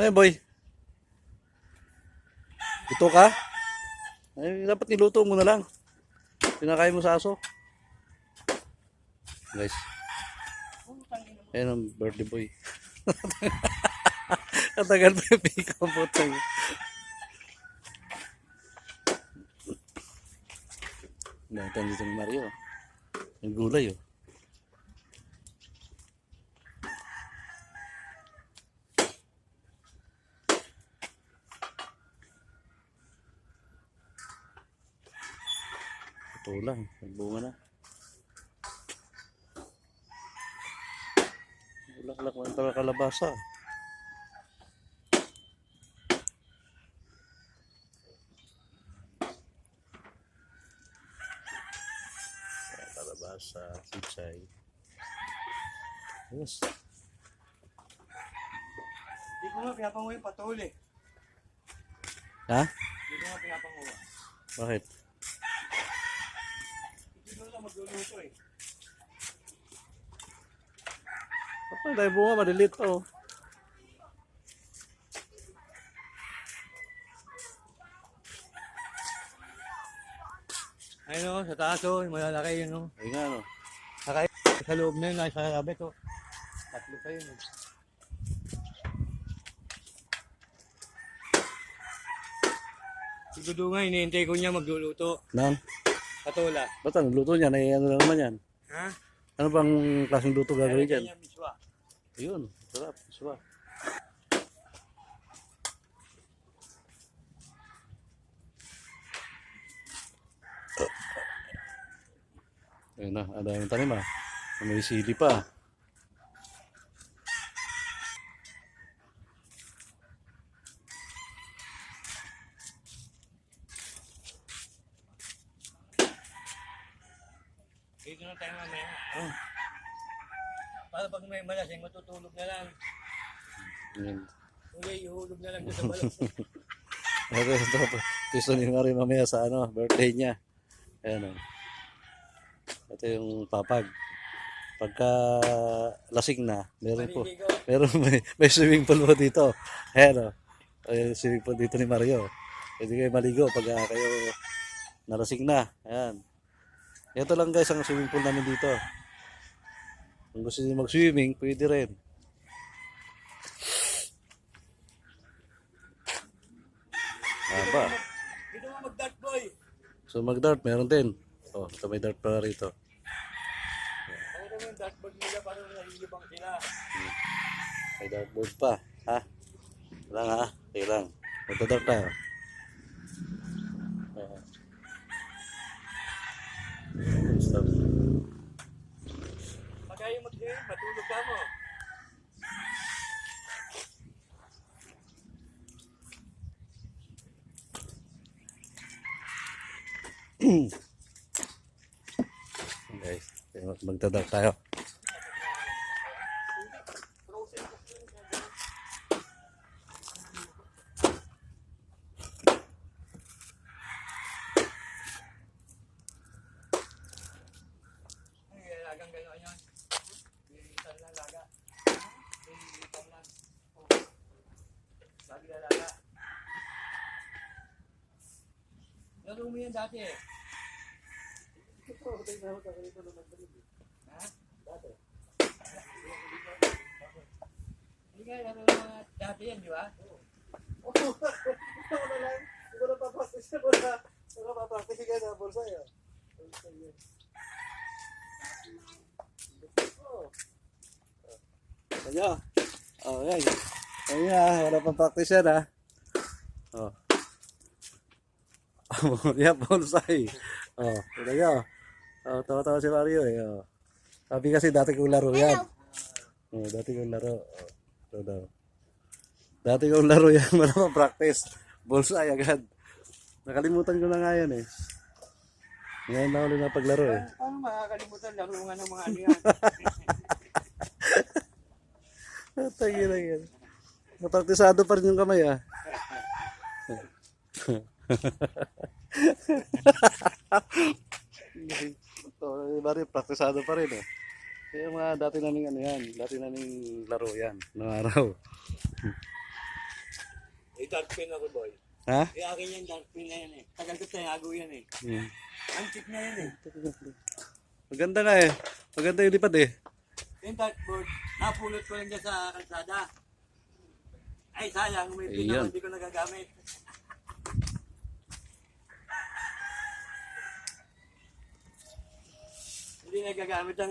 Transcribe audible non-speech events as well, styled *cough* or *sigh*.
Ano yan, boy? Ito ka? Ay, dapat niluto mo na lang. Pinakain mo sa aso. Guys. Ayan ang birthday boy. *laughs* Katagal pa yung pika ang putang. Nakita dito ni Mario. Yung gulay oh. Ito lang, nagbunga na. Bulaklak lang pala kalabasa. Kalabasa, sitsay. Yes. Hindi ko nga pinapanguha yung patuli. Ha? Hindi ko nga pinapanguha. Bakit? Magluluto eh. Apa, dahil bunga, maliliit pa oh. Ayun o, sa taas o, yung malalaki yun o. Ayun nga no. Saka sa loob na yun, nasa sabit o. Tatlo pa yun o. Si Dudu nga, hinihintay ko niya magluluto. Nan, Katula. ba't ang luto niya? Ay, ano lang naman yan? Ha? Ano bang klaseng luto gagawin dyan? Ayun, sarap. Sarap. Ayun na, ada yung tanim ah. May sili pa. Dito na tayo mamaya. Oh. Para pag may malasing, matutulog na lang. Ayun. Uli, ihulog na lang doon sa balon. *laughs* Ito, ito, gusto ni Mario mamaya sa ano, birthday niya. Ayan o. Ito yung papag. Pagka lasing na, meron po. Maliligo. Meron may, may swimming pool po dito. Ayan o. Ayan yung swimming pool dito ni Mario. Pwede kayo maligo pag ah, kayo nalasing na. Ayan. Ito lang guys ang swimming pool namin dito. Kung gusto niyo mag-swimming, pwede rin. Aba. Dito mo mag-dart boy. So mag-dart, meron din. Oh, ito may dart pala rito. Ano yung dartboard nila parang nahihibang sila. May dartboard pa. Ha? Lang ha? Okay lang. Magdadart tayo. Ayan. Stop. Pag mag-game, matulog ka mo. *clears throat* Guys, magdadart tayo. Ay, lagang gano'n yun. Lilitan lang laga. Lilitan lang. Oh. Lagi na laga. Laro mo yan dati eh. Ha? Dati. Hindi nga, laro mo nga dati yan, di ba? Kanya. Oh, yan. Kanya, wala pang practice yan ha. Oh. *laughs* yan, bonsai. Oh, ito nyo. Oh, tawa-tawa si Mario eh. Oh. Sabi kasi dati kong laro yan. Oh, dati kong laro. Oh, ito daw. Dati kong laro yan, *laughs* wala pang practice. Bonsai agad. Nakalimutan ko na nga yan eh. Ngayon na ulit na paglaro eh. Paano makakalimutan laro nga ng mga ano yan? *laughs* Tagi lang yan. Napraktisado pa rin yung kamay ah. Ito, iba rin, praktisado pa rin eh. Kaya mga dati naming ano yan, dati naming laro yan, noong araw. May dark pin ako, boy. Ha? Eh, akin yan, dark pin na yan eh. Tagal ko tinago yan eh. Hmm. Antik na yan eh. Maganda nga eh. Maganda yung lipad eh. Yung dartboard, napulot ko lang dyan sa kalsada. Ay, sayang, may pin ako, hindi ko nagagamit. Hindi nagagamit ang